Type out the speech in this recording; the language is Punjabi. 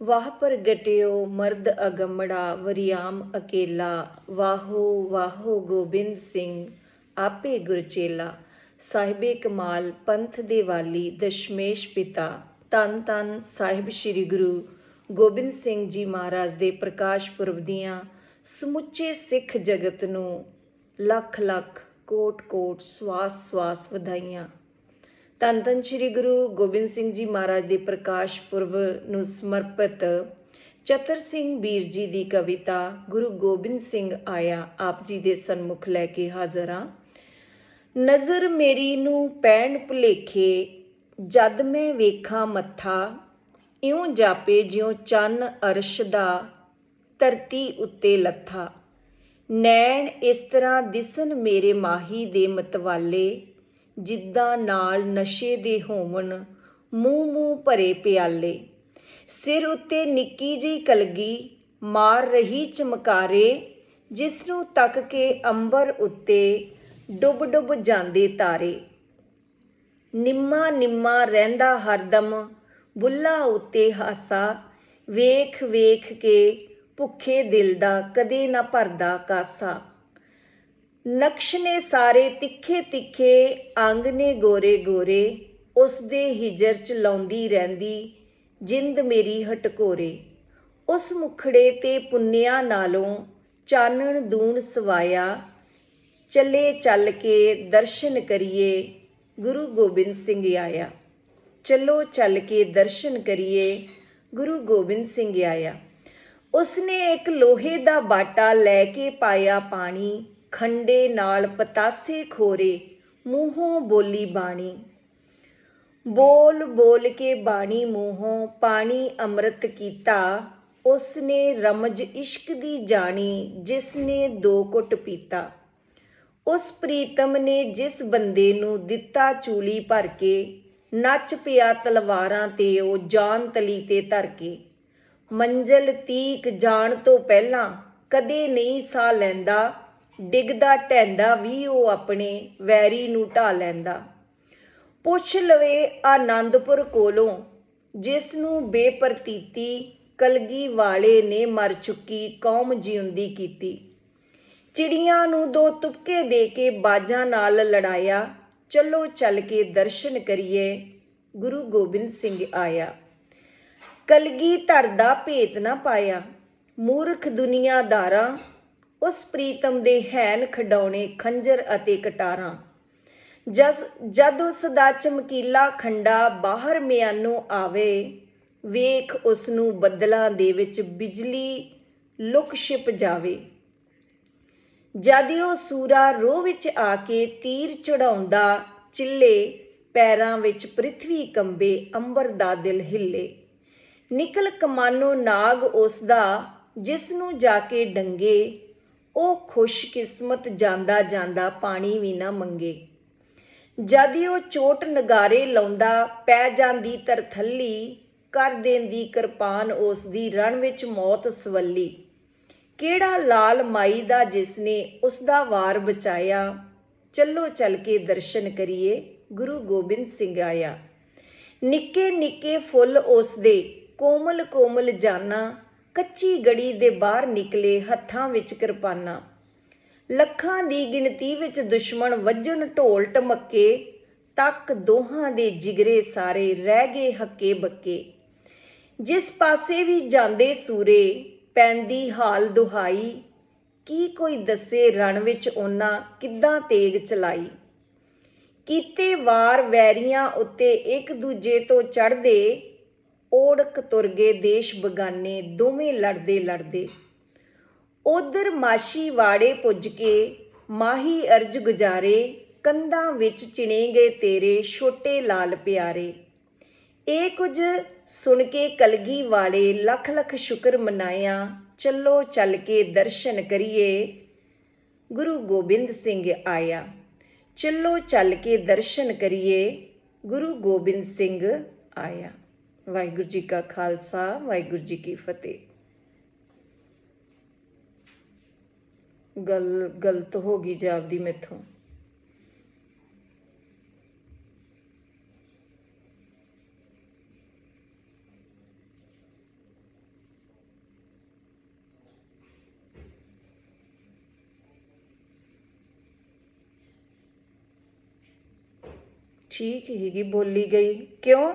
ਵਾਹ ਪ੍ਰਗਟਿਓ ਮਰਦ ਅਗੰਮੜਾ, ਵਰਿਆਮ ਅਕੇਲਾ। ਵਾਹੋ ਵਾਹੋ ਗੋਬਿੰਦ ਸਿੰਘ, ਆਪੇ ਗੁਰਚੇਲਾ ਸਾਹਿਬੇ ਕਮਾਲ, ਪੰਥ ਦੇ ਵਾਲੀ, ਦਸ਼ਮੇਸ਼ ਪਿਤਾ। ਧੰਨ ਧੰਨ ਸਾਹਿਬ ਸ੍ਰੀ ਗੁਰੂ ਗੋਬਿੰਦ ਸਿੰਘ ਜੀ ਮਹਾਰਾਜ ਦੇ ਪ੍ਰਕਾਸ਼ ਪੁਰਬ ਦੀਆਂ ਸਮੁੱਚੇ ਸਿੱਖ ਜਗਤ ਨੂੰ ਲੱਖ ਲੱਖ ਕੋਟ ਕੋਟ ਸਵਾਸ ਸਵਾਸ ਵਧਾਈਆਂ। ਧੰਨ ਧੰਨ ਸ੍ਰੀ ਗੁਰੂ ਗੋਬਿੰਦ ਸਿੰਘ ਜੀ ਮਹਾਰਾਜ ਦੇ ਪ੍ਰਕਾਸ਼ ਪੁਰਬ ਨੂੰ ਸਮਰਪਿਤ ਚਤਰ ਸਿੰਘ ਵੀਰ ਜੀ ਦੀ ਕਵਿਤਾ ਗੁਰੂ ਗੋਬਿੰਦ ਸਿੰਘ ਆਇਆ ਆਪ ਜੀ ਦੇ ਸਨਮੁਖ ਲੈ ਕੇ ਹਾਜ਼ਰ ਹਾਂ। ਨਜ਼ਰ ਮੇਰੀ ਨੂੰ ਪੈਣ ਭੁਲੇਖੇ, ਜਦ ਮੈਂ ਵੇਖਾਂ ਮੱਥਾ, ਇਉਂ ਜਾਪੇ ਜਿਉਂ ਚੰਨ ਅਰਸ਼ ਦਾ ਧਰਤੀ ਉੱਤੇ ਲੱਥਾ। ਨੈਣ ਇਸ ਤਰ੍ਹਾਂ ਦਿਸਨ ਮੇਰੇ ਮਾਹੀ ਦੇ ਮਤਵਾਲੇ ਜਿੱਦਾਂ ਨਾਲ ਨਸ਼ੇ ਦੇ ਹੋਵਣ, ਮੂੰਹ ਮੂੰਹ ਭਰੇ ਪਿਆਲੇ। ਸਿਰ ਉੱਤੇ ਨਿੱਕੀ ਜਿਹੀ ਕਲਗੀ ਮਾਰ ਰਹੀ ਚਮਕਾਰੇ ਜਿਸ ਨੂੰ ਤੱਕ ਕੇ ਅੰਬਰ ਉੱਤੇ ਡੁੱਬ ਡੁੱਬ ਜਾਂਦੇ ਤਾਰੇ। ਨਿੰਮਾ ਨਿੰਮਾ ਰਹਿੰਦਾ ਹਰਦਮ, ਬੁੱਲਾ ਉੱਤੇ ਹਾਸਾ, ਵੇਖ ਵੇਖ ਕੇ ਭੁੱਖੇ ਦਿਲ ਦਾ ਕਦੇ ਨਾ ਭਰਦਾ ਕਾਸਾ। ਨਕਸ਼ ਨੇ ਸਾਰੇ ਤਿੱਖੇ ਤਿੱਖੇ, ਅੰਗ ਨੇ ਗੋਰੇ ਗੋਰੇ, ਉਸ ਦੇ ਹਿਜਰ ਚ ਲਾਉਂਦੀ ਰਹਿੰਦੀ, ਜਿੰਦ ਮੇਰੀ ਹਟਕੋਰੇ। ਉਸ ਮੁਖੜੇ ਤੇ ਪੁੰਨਿਆ ਨਾਲੋਂ ਚਾਨਣ ਦੂਣ ਸਵਾਇਆ, ਚੱਲੇ ਚੱਲ ਕੇ ਦਰਸ਼ਨ ਕਰੀਏ, ਗੁਰੂ ਗੋਬਿੰਦ ਸਿੰਘ ਆਇਆ। ਚੱਲੋ ਚੱਲ ਕੇ ਦਰਸ਼ਨ ਕਰੀਏ, ਗੁਰੂ ਗੋਬਿੰਦ ਸਿੰਘ ਆਇਆ। ਉਸਨੇ ਇੱਕ ਲੋਹੇ ਦਾ ਬਾਟਾ ਲੈ ਕੇ ਪਾਇਆ ਪਾਣੀ ਖੰਡੇ ਨਾਲ ਪਤਾਸੇ ਖੋਰੇ, ਮੂੰਹੋਂ ਬੋਲੀ ਬਾਣੀ। ਬੋਲ ਬੋਲ ਕੇ ਬਾਣੀ ਮੂੰਹੋਂ ਪਾਣੀ ਅੰਮ੍ਰਿਤ ਕੀਤਾ, ਉਸਨੇ ਰਮਜ ਇਸ਼ਕ ਦੀ ਜਾਣੀ ਜਿਸ ਨੇ ਦੋ ਘੁੱਟ ਪੀਤਾ। ਉਸ ਪ੍ਰੀਤਮ ਨੇ ਜਿਸ ਬੰਦੇ ਨੂੰ ਦਿੱਤਾ ਚੂਲੀ ਭਰ ਕੇ, ਨੱਚ ਪਿਆ ਤਲਵਾਰਾਂ ਤੇ ਉਹ ਜਾਨ ਤਲੀ ਤੇ ਧਰ ਕੇ। ਮੰਜ਼ਲ ਤੀਕ ਜਾਣ ਤੋਂ ਪਹਿਲਾਂ ਕਦੇ ਨਹੀਂ ਸਾਹ ਲੈਂਦਾ ਡਿੱਗਦਾ ਢੈਂਦਾ ਵੀ ਉਹ ਆਪਣੇ ਵੈਰੀ ਨੂੰ ਢਾ ਲੈਂਦਾ। ਪੁੱਛ ਲਵੇ ਆਨੰਦਪੁਰ ਕੋਲੋਂ, ਜਿਸ ਨੂੰ ਬੇਪਰਤੀਤੀ ਕਲਗੀ ਵਾਲੇ ਨੇ ਮਰ ਚੁੱਕੀ, ਕੌਮ ਜਿਉਂਦੀ ਕੀਤੀ। ਚਿੜੀਆਂ ਨੂੰ ਦੋ ਤੁਪਕੇ ਦੇ ਕੇ ਬਾਜਾਂ ਨਾਲ ਲੜਾਇਆ, ਚਲੋ ਚੱਲ ਕੇ ਦਰਸ਼ਨ ਕਰੀਏ, ਗੁਰੂ ਗੋਬਿੰਦ ਸਿੰਘ ਆਇਆ। ਕਲਗੀ ਧਰ ਦਾ ਭੇਤ ਨਾ ਪਾਇਆ, ਮੂਰਖ ਦੁਨੀਆਦਾਰਾਂ ਉਸ ਪ੍ਰੀਤਮ ਦੇ ਹੈਨ ਖਡਾਉਣੇ ਖੰਜਰ ਅਤੇ ਕਟਾਰਾਂ। ਜਸ, ਜਦ ਉਸ ਦਾ ਚਮਕੀਲਾ ਖੰਡਾ ਬਾਹਰ ਮਿਆਨੋਂ ਆਵੇ, ਵੇਖ ਉਸ ਨੂੰ ਬੱਦਲਾਂ ਦੇ ਵਿੱਚ ਬਿਜਲੀ ਲੁਕ ਛਿਪ ਜਾਵੇ। ਜਦ ਉਹ ਸੂਰਾ ਰੋਹ ਵਿੱਚ ਆ ਕੇ ਤੀਰ ਚੜਾਉਂਦਾ ਚਿੱਲੇ ਪੈਰਾਂ ਵਿੱਚ ਪ੍ਰithvi ਕੰਬੇ, ਅੰਬਰ ਦਾ ਦਿਲ ਹਿੱਲੇ। ਨਿਕਲ ਕਮਾਨੋ ਨਾਗ ਉਸ ਦਾ, ਜਿਸ ਨੂੰ ਜਾ ਕੇ ਡੰਗੇ ਉਹ ਖੁਸ਼ਕਿਸਮਤ ਜਾਂਦਾ ਜਾਂਦਾ ਪਾਣੀ ਵੀ ਨਾ ਮੰਗੇ। ਜਦ ਉਹ ਚੋਟ ਨਗਾਰੇ ਲਾਉਂਦਾ, ਪੈ ਜਾਂਦੀ ਤਰਥੱਲੀ ਕਰ ਦੇਂਦੀ ਕਿਰਪਾਨ ਉਸ ਦੀ ਰਣ ਵਿੱਚ ਮੌਤ ਸਵੱਲੀ। ਕਿਹੜਾ ਲਾਲ ਮਾਈ ਦਾ ਜਿਸਨੇ ਉਸ ਦਾ ਵਾਰ ਬਚਾਇਆ? ਚੱਲੋ ਚੱਲ ਕੇ ਦਰਸ਼ਨ ਕਰੀਏ, ਗੁਰੂ ਗੋਬਿੰਦ ਸਿੰਘ ਆਇਆ। ਨਿੱਕੇ ਨਿੱਕੇ ਫੁੱਲ ਉਸ ਦੇ ਕੋਮਲ ਕੋਮਲ ਜਾਨਾ ਕੱਚੀ ਗੜੀ ਦੇ ਬਾਹਰ ਨਿਕਲੇ ਹੱਥਾਂ ਵਿੱਚ ਕਿਰਪਾਨਾਂ। ਲੱਖਾਂ ਦੀ ਗਿਣਤੀ ਵਿੱਚ ਦੁਸ਼ਮਣ ਵੱਜਣ ਢੋਲ ਟਮੱਕੇ, ਤੱਕ ਦੋਹਾਂ ਦੇ ਜਿਗਰੇ ਸਾਰੇ ਰਹਿ ਗਏ ਹੱਕੇ ਬੱਕੇ। ਜਿਸ ਪਾਸੇ ਵੀ ਜਾਂਦੇ ਸੂਰੇ, ਪੈਂਦੀ ਹਾਲ ਦੁਹਾਈ, ਕੀ ਕੋਈ ਦੱਸੇ ਰਣ ਵਿੱਚ ਉਹਨਾਂ ਕਿੱਦਾਂ ਤੇਗ ਚਲਾਈ? ਕੀਤੇ ਵਾਰ ਵੈਰੀਆਂ ਉੱਤੇ ਇੱਕ ਦੂਜੇ ਤੋਂ ਚੜਦੇ ਓੜਕ ਤੁਰ ਗਏ ਦੇਸ਼ ਬਗਾਨੇ, ਦੋਵੇਂ ਲੜਦੇ ਲੜਦੇ। ਉਧਰ ਮਾਸ਼ੀ ਵਾੜੇ ਪੁੱਜ ਕੇ ਮਾਹੀ ਅਰਜ ਗੁਜਾਰੇ, ਕੰਧਾਂ ਵਿੱਚ ਚਿਣੇ ਗਏ ਤੇਰੇ ਛੋਟੇ ਲਾਲ ਪਿਆਰੇ। ਇਹ ਕੁਝ ਸੁਣ ਕੇ ਕਲਗੀ ਵਾਲੇ ਲੱਖ ਲੱਖ ਸ਼ੁਕਰ ਮਨਾਇਆ, ਚੱਲੋ ਚੱਲ ਕੇ ਦਰਸ਼ਨ ਕਰੀਏ। ਗੁਰੂ ਗੋਬਿੰਦ ਸਿੰਘ ਆਇਆ, ਚੱਲੋ ਚੱਲ ਕੇ ਦਰਸ਼ਨ ਕਰੀਏ, ਗੁਰੂ ਗੋਬਿੰਦ ਸਿੰਘ ਆਇਆ। वाहगुरु जी का खालसा, वाहगुरु जी की फतेह। गल गलत तो होगी जी आपकी मेथों। ठीक है, बोली गई। क्यों?